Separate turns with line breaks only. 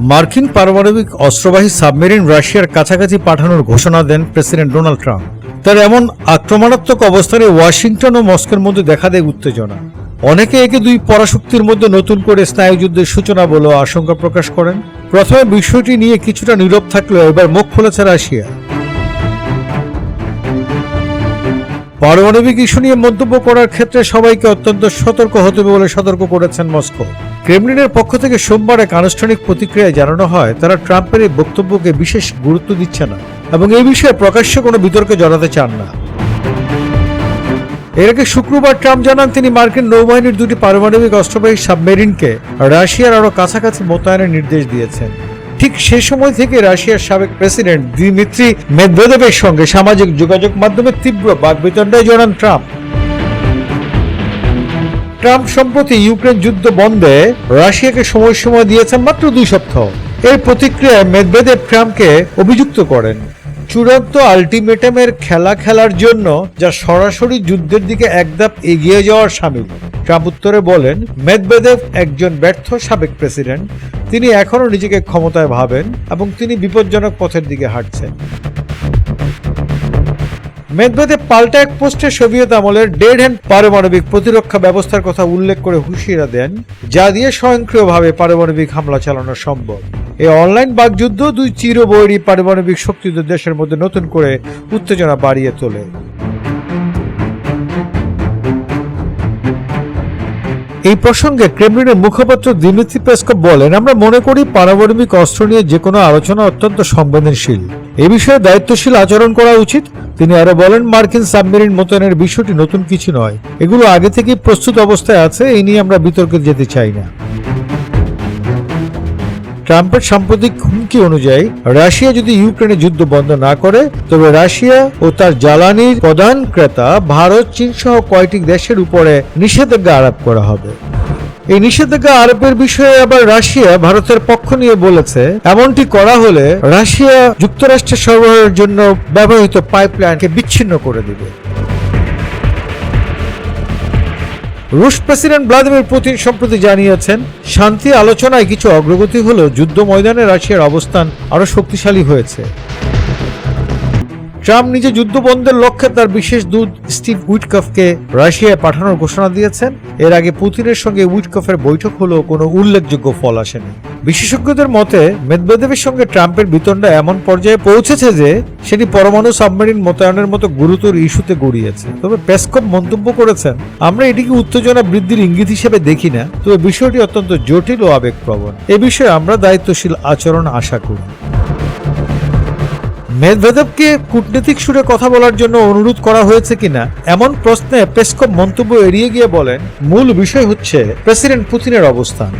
মার্কিন পারমাণবিক অস্ত্রবাহী সাবমেরিন রাশিয়ার কাছাকাছি পাঠানোর ঘোষণা দেন প্রেসিডেন্ট ডোনাল্ড ট্রাম্প। তার এমন আক্রমণাত্মক অবস্থানে ওয়াশিংটন ও মস্কোর মধ্যে দেখা দেয় উত্তেজনা। অনেকে একে দুই পরাশক্তির মধ্যে নতুন করে স্নায়ুযুদ্ধের সূচনা বলে আশঙ্কা প্রকাশ করেন। প্রথমে বিষয়টি নিয়ে কিছুটা নীরব থাকলেও এবার মুখ খুলেছে রাশিয়া। পারমাণবিক ইস্যু নিয়ে মন্তব্য করার ক্ষেত্রে সবাইকে অত্যন্ত সতর্ক হতে হবে বলে সতর্ক করেছেন মস্কো। ক্রেমলিনের পক্ষ থেকে সোমবার এক আনুষ্ঠানিক প্রতিক্রিয়ায় জানানো হয়, তারা ট্রাম্পের এই বক্তব্যকে বিশেষ গুরুত্ব দিচ্ছে না এবং এই বিষয়ে প্রকাশ্যে কোনো বিতর্কে জড়াতে চান না। এর আগে শুক্রবার ট্রাম্প জানান তিনি মার্কিন নৌবাহিনীর দুটি পারমাণবিক অস্ত্রবাহী সাবমেরিনকে রাশিয়ার আরও কাছাকাছি মোতায়েনের নির্দেশ দিয়েছেন। ঠিক সে সময় থেকে রাশিয়ার সাবেক প্রেসিডেন্ট দিমিত্রি মেদভেদেবের সঙ্গে সামাজিক যোগাযোগ মাধ্যমে তীব্র বাগবিতণ্ডায় জড়ান ট্রাম্প। ট্রাম্প সম্প্রতি ইউক্রেন যুদ্ধ বন্ধে রাশিয়াকে সময় সময় দিয়েছেন মাত্র দুই সপ্তাহ। এর প্রতিক্রিয়ায় মেদভেদেব ট্রাম্পকে অভিযুক্ত করেন। চূড়ান্ত আলটিমেটামের খেলা খেলার জন্য যা সরাসরি যুদ্ধের দিকে একধাপ এগিয়ে যাওয়ার সামিল। ট্রাম্প উত্তরে বলেন মেদভেদেব একজন ব্যর্থ সাবেক প্রেসিডেন্ট। তিনি এখনও নিজেকে ক্ষমতায় ভাবেন এবং তিনি বিপজ্জনক পথের দিকে হাঁটছেন। মেদভেদেব পাল্টা এক পোস্টে সোভিয়েত আমলের ডেড হ্যান্ড পারমাণবিক প্রতিরক্ষা ব্যবস্থার কথা উল্লেখ করে হুঁশিয়ারি দেন, যা দিয়ে স্বয়ংক্রিয়ভাবে পারমাণবিক হামলা চালানো সম্ভব। এই অনলাইন বাগযুদ্ধ দুই চিরবৈরী পারমাণবিক শক্তিধর দেশের মধ্যে নতুন করে উত্তেজনা বাড়িয়ে তোলে। এই প্রসঙ্গে ক্রেমলিনের মুখপাত্র দিমিত্রি পেসকপ বলেন, আমরা মনে করি পারমাণবিক অস্ত্র নিয়ে যে কোনো আলোচনা অত্যন্ত সংবেদনশীল। এ বিষয়ে দায়িত্বশীল আচরণ করা উচিত তিনি আরও বলেন, মার্কিন সাবমেরিন মোতায়েনের বিষয়টি নতুন কিছু নয়। এগুলো আগে থেকেই প্রস্তুত অবস্থায় আছে, এই নিয়ে আমরা বিতর্কে যেতে চাই না। ট্রাম্পের সাম্প্রতিক হুমকি অনুযায়ী, রাশিয়া যদি ইউক্রেনে যুদ্ধ বন্ধ না করে, তবে রাশিয়া ও তার জ্বালানির প্রধান ক্রেতা, ভারত চীন সহ কয়েকটি দেশের উপরে নিষেধাজ্ঞা আরোপ করা হবে। এই নিষেধাজ্ঞা আরোপের বিষয়ে আবার রাশিয়া ভারতের পক্ষ নিয়ে বলেছে। এমনটি করা হলে রাশিয়া যুক্তরাষ্ট্রের সরবরাহের জন্য ব্যবহৃত পাইপলাইনকে বিচ্ছিন্ন করে দেবে। রুশ প্রেসিডেন্ট ভ্লাদিমির পুতিন সম্প্রতি জানিয়েছেন, শান্তি আলোচনায় কিছু অগ্রগতি হলেও যুদ্ধ ময়দানে রাশিয়ার অবস্থান আরও শক্তিশালী হয়েছে। ট্রাম্প নিজে যুদ্ধবন্ধের লক্ষ্যে তার বিশেষ দূত স্টিভ উইটকফকে রাশিয়ায় পাঠানোর ঘোষণা দিয়েছেন। এর আগে পুতিনের সঙ্গে উইটকফের বৈঠক হলেও কোনো উল্লেখযোগ্য ফল আসেনি। বিশেষজ্ঞদের মতে মেদবেদেবের সঙ্গে ট্রাম্পের বিতণ্ডা এমন পর্যায়ে পৌঁছেছে যে, সেটি পরমাণু সাবমেরিন মোতায়েনের মতো গুরুতর ইস্যুতে গড়িয়েছে। তবে পেসকপ মন্তব্য করেছেন, আমরা এটিকে উত্তেজনা বৃদ্ধির ইঙ্গিত হিসেবে দেখি না। তবে বিষয়টি অত্যন্ত জটিল ও আবেগপ্রবণ। এ বিষয়ে আমরা দায়িত্বশীল আচরণ আশা করি। মেদভেদেবকে কূটনীতিক সুরে কথা বলার জন্য অনুরোধ করা হয়েছে কিনা, এমন প্রশ্নে পেসকপ মন্তব্য এড়িয়ে গিয়ে বলেন, মূল বিষয় হচ্ছে প্রেসিডেন্ট পুতিনের অবস্থান।